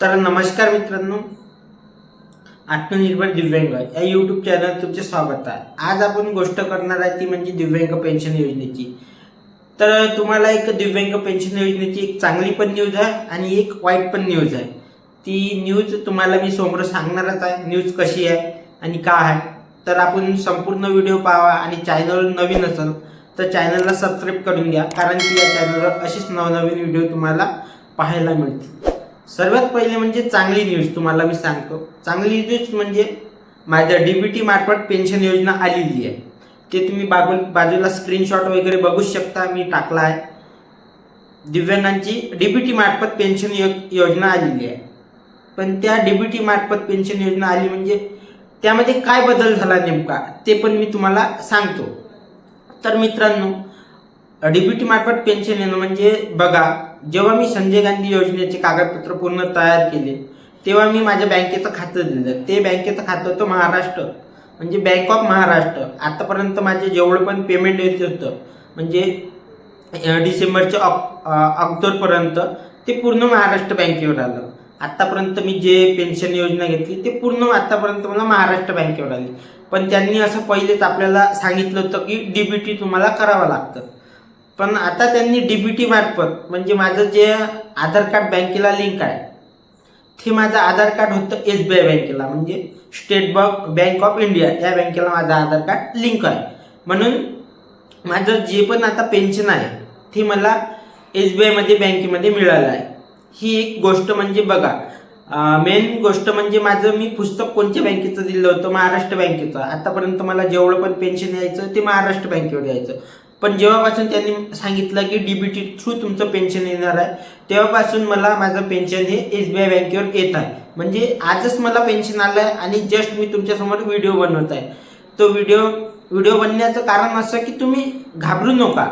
तर नमस्कार मित्रांनो. आत्मनिर्भर दिव्यांग या यूट्यूब चॅनल तुमचे स्वागत आहे. आज आपण गोष्ट करणार आहे ती म्हणजे दिव्यांग पेन्शन योजनेची. तर तुम्हाला एक दिव्यांग पेन्शन योजनेची एक चांगली पण न्यूज आहे आणि एक वाईट पण न्यूज आहे. ती न्यूज तुम्हाला मी समोर सांगणारच आहे. न्यूज कशी आहे आणि का आहे. तर आपण संपूर्ण व्हिडिओ पाहावा आणि चॅनल नवीन असेल तर चॅनलला सबस्क्राईब करून घ्या. कारण की या चॅनलवर अशीच नवनवीन व्हिडिओ तुम्हाला पाहायला मिळतील. सर्वात पहिले म्हणजे चांगली न्यूज तुम्हाला मी सांगतो. चांगली न्यूज म्हणजे माझ्या डीबीटी मार्फत पेन्शन योजना आलेली आहे. ते तुम्ही बाजू बाजूला स्क्रीनशॉट वगैरे बघू शकता मी टाकला आहे. दिव्यांगांची डीबीटी मार्फत पेन्शन यो योजना आलेली आहे. पण त्या डीबीटी मार्फत पेन्शन योजना आली म्हणजे त्यामध्ये काय बदल झाला नेमका ते पण मी तुम्हाला सांगतो. तर मित्रांनो डीबीटी मार्फत पेन्शन येणं म्हणजे बघा जेव्हा मी संजय गांधी योजनेचे कागदपत्र पूर्ण तयार केले तेव्हा मी माझ्या बँकेचं खातं दिलं. ते बँकेचं खातं होतं महाराष्ट्र. म्हणजे बँक ऑफ महाराष्ट्र आतापर्यंत माझे जेवढं पण पेमेंट येत होतं म्हणजे डिसेंबरच्या ऑक ऑक्टोबरपर्यंत ते पूर्ण महाराष्ट्र बँकेवर आलं. आत्तापर्यंत मी जे पेन्शन योजना घेतली ते पूर्ण आत्तापर्यंत मला महाराष्ट्र बँकेवर आली. पण त्यांनी असं पहिलेच आपल्याला सांगितलं होतं की डीबीटी तुम्हाला करावं लागतं. पण आता त्यांनी डी बी मार्फत म्हणजे माझं जे आधार कार्ड बँकेला लिंक आहे ते माझं आधार कार्ड होतं एस बी आय बँकेला म्हणजे State Bank Bank of India या बँकेला माझं आधार कार्ड लिंक आहे. म्हणून माझं जे पण आता पेन्शन आहे ते मला एस बी आयमध्ये बँकेमध्ये मिळालं आहे. ही एक गोष्ट म्हणजे बघा मेन गोष्ट म्हणजे माझं मी पुस्तक कोणत्या बँकेचं दिलं होतं? महाराष्ट्र बँकेचं. आतापर्यंत मला जेवढं पण पेन्शन यायचं ते महाराष्ट्र बँकेवर यायचं. पण जेव्हापासून त्यांनी सांगितलं की डीबीटी थ्रू तुमचं पेन्शन येणार आहे तेव्हापासून मला माझं पेन्शन हे एस बी आय बँकेवर येत आहे. म्हणजे आजच मला पेन्शन आलं आहे आणि जस्ट मी तुमच्यासमोर व्हिडिओ बनवत आहे. तो व्हिडिओ व्हिडिओ बनण्याचं कारण असं की तुम्ही घाबरू नका.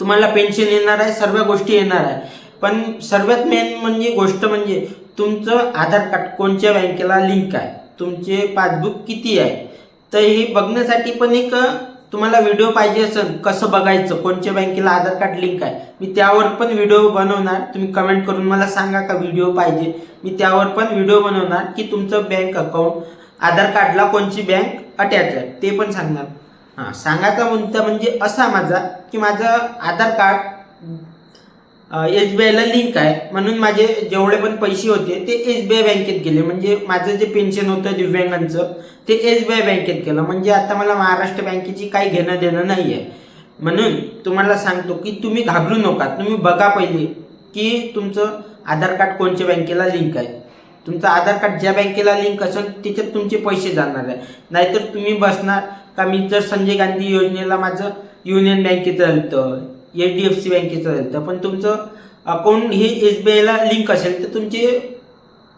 तुम्हाला पेन्शन येणार आहे सर्व गोष्टी येणार आहे. पण सर्वात मेन म्हणजे गोष्ट म्हणजे तुमचं आधार कार्ड कोणत्या बँकेला लिंक आहे? तुमचे पासबुक किती आहे? तर हे बघण्यासाठी पण एक तुम्हाला व्हिडिओ पाहिजे असेल कसं बघायचं कोणत्या बँकेला आधार कार्ड लिंक आहे मी त्यावर पण व्हिडिओ बनवणार. तुम्ही कमेंट करून मला सांगा का व्हिडिओ पाहिजे. मी त्यावर पण व्हिडिओ बनवणार की तुमचं बँक अकाउंट आधार कार्डला कोणची बँक अटॅच आहे ते पण सांगणार. हां सांगायचा मुद्दा म्हणजे असा माझा की माझं आधार कार्ड एस बी आयला लिंक आहे. म्हणून माझे जेवढे पण पैसे होते ते एस बी आय बँकेत गेले. म्हणजे माझं जे पेन्शन होतं दिव्यांगांचं ते एस बी आय बँकेत गेलं. म्हणजे आता मला महाराष्ट्र बँकेची काही घेणं देणं नाही आहे म्हणून तुम्हाला सांगतो की तुम्ही घाबरू नका. तुम्ही बघा पहिले की तुमचं आधार कार्ड कोणत्या बँकेला लिंक आहे. तुमचं आधार कार्ड ज्या बँकेला लिंक असेल त्याच्यात तुमचे पैसे जाणार आहे. नाहीतर तुम्ही बसणार का? मी जर संजय गांधी योजनेला माझं युनियन बँकेचं झालं एच डी एफ सी बँकेचं झालं पण तुमचं अकाउंट हे एस बी आयला लिंक असेल तर तुमचे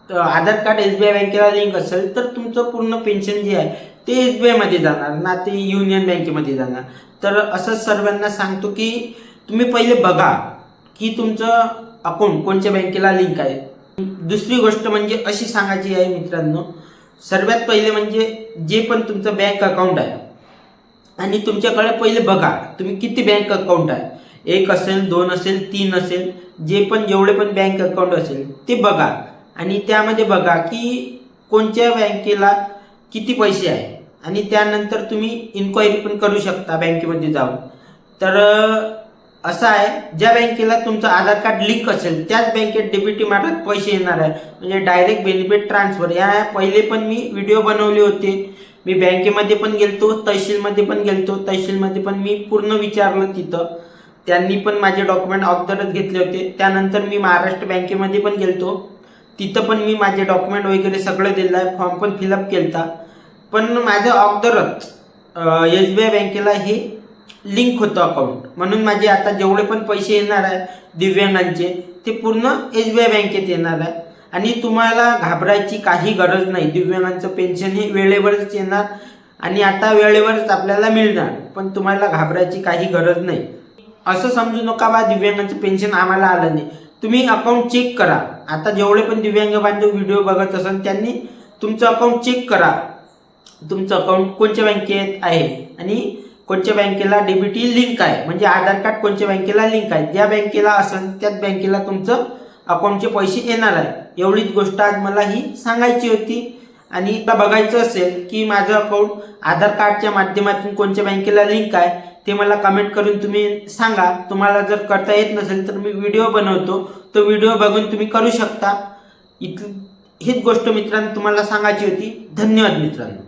Aadhaar card S B I बँकेला लिंक असेल तर तुमचं पूर्ण पेन्शन जे आहे ते एस बी आयमध्ये जाणार ना ते युनियन बँकेमध्ये जाणार. तर असं सर्वांना सांगतो की तुम्ही पहिले बघा की तुमचं अकाउंट कोणत्या बँकेला लिंक आहे. दुसरी गोष्ट म्हणजे अशी सांगायची आहे मित्रांनो सर्वात पहिले म्हणजे जे पण तुमचं बँक अकाउंट आहे आणि तुमच्याकडे पहिले बघा तुम्ही किती बँक अकाउंट आहे. एक असेल दोन असेल तीन असेल जे पण जेवढे पण बँक अकाउंट असेल ते बघा. आणि त्यामध्ये बघा की कोणत्या बँकेला किती पैसे आहे. आणि त्यानंतर तुम्ही इन्क्वायरी पण करू शकता बँकेमध्ये जाऊन. तर असं आहे ज्या बँकेला तुमचं आधार कार्ड लिंक असेल त्याच बँकेत डेबिटी मार्फत पैसे येणार आहे. म्हणजे डायरेक्ट बेनिफिट ट्रान्सफर या पहिले पण मी व्हिडिओ बनवले होते. मी बँकेमध्ये पण गेलतो तहसीलमध्ये पण गेलतो तहसीलमध्ये पण मी पूर्ण विचारलं तिथं. त्यांनी पण माझे डॉक्युमेंट अगोदरच घेतले होते. त्यानंतर मी महाराष्ट्र बँकेमध्ये पण गेलतो. तिथं पण मी माझे डॉक्युमेंट वगैरे सगळं दिलं. आहे फॉर्म पण फिलअप केलता. पण माझं अगोदरच एस बी आय बँकेला हे लिंक होतं अकाउंट म्हणून माझे आता जेवढे पण पैसे येणार आहे दिव्यांगांचे ते पूर्ण एस बी आय बँकेत येणार आहे. आणि तुम्हाला घाबरायची काही गरज नाही. दिव्यांगांचं पेन्शन हे वेळेवरच येणार आणि आता वेळेवरच आपल्याला मिळणार. पण तुम्हाला घाबरायची काही गरज नाही. असं समजू नका बा दिव्यांगाचं पेन्शन आम्हाला आलं नाही. तुम्ही अकाउंट चेक करा. आता जेवढे पण दिव्यांग बांधव व्हिडिओ बघत असाल त्यांनी तुमचं अकाउंट चेक करा. तुमचं अकाउंट कोणत्या बँकेत आहे आणि कोणत्या बँकेला डेबिटी लिंक आहे. म्हणजे आधार कार्ड कोणत्या बँकेला लिंक आहे. ज्या बँकेला असेल त्याच बँकेला तुमचं अकाउंटचे पैसे येणार आहे. एवढीच गोष्ट आज मला ही सांगायची होती. आणि आता बघायचं असेल की माझं अकाउंट आधार कार्डच्या माध्यमातून कोणत्या बँकेला लिंक आहे ते मला कमेंट करून तुम्ही सांगा. तुम्हाला जर करता येत नसेल तर मी व्हिडिओ बनवतो. तो व्हिडिओ बघून तुम्ही करू शकता. इथ हीच गोष्ट मित्रांनो तुम्हाला सांगायची होती. धन्यवाद मित्रांनो.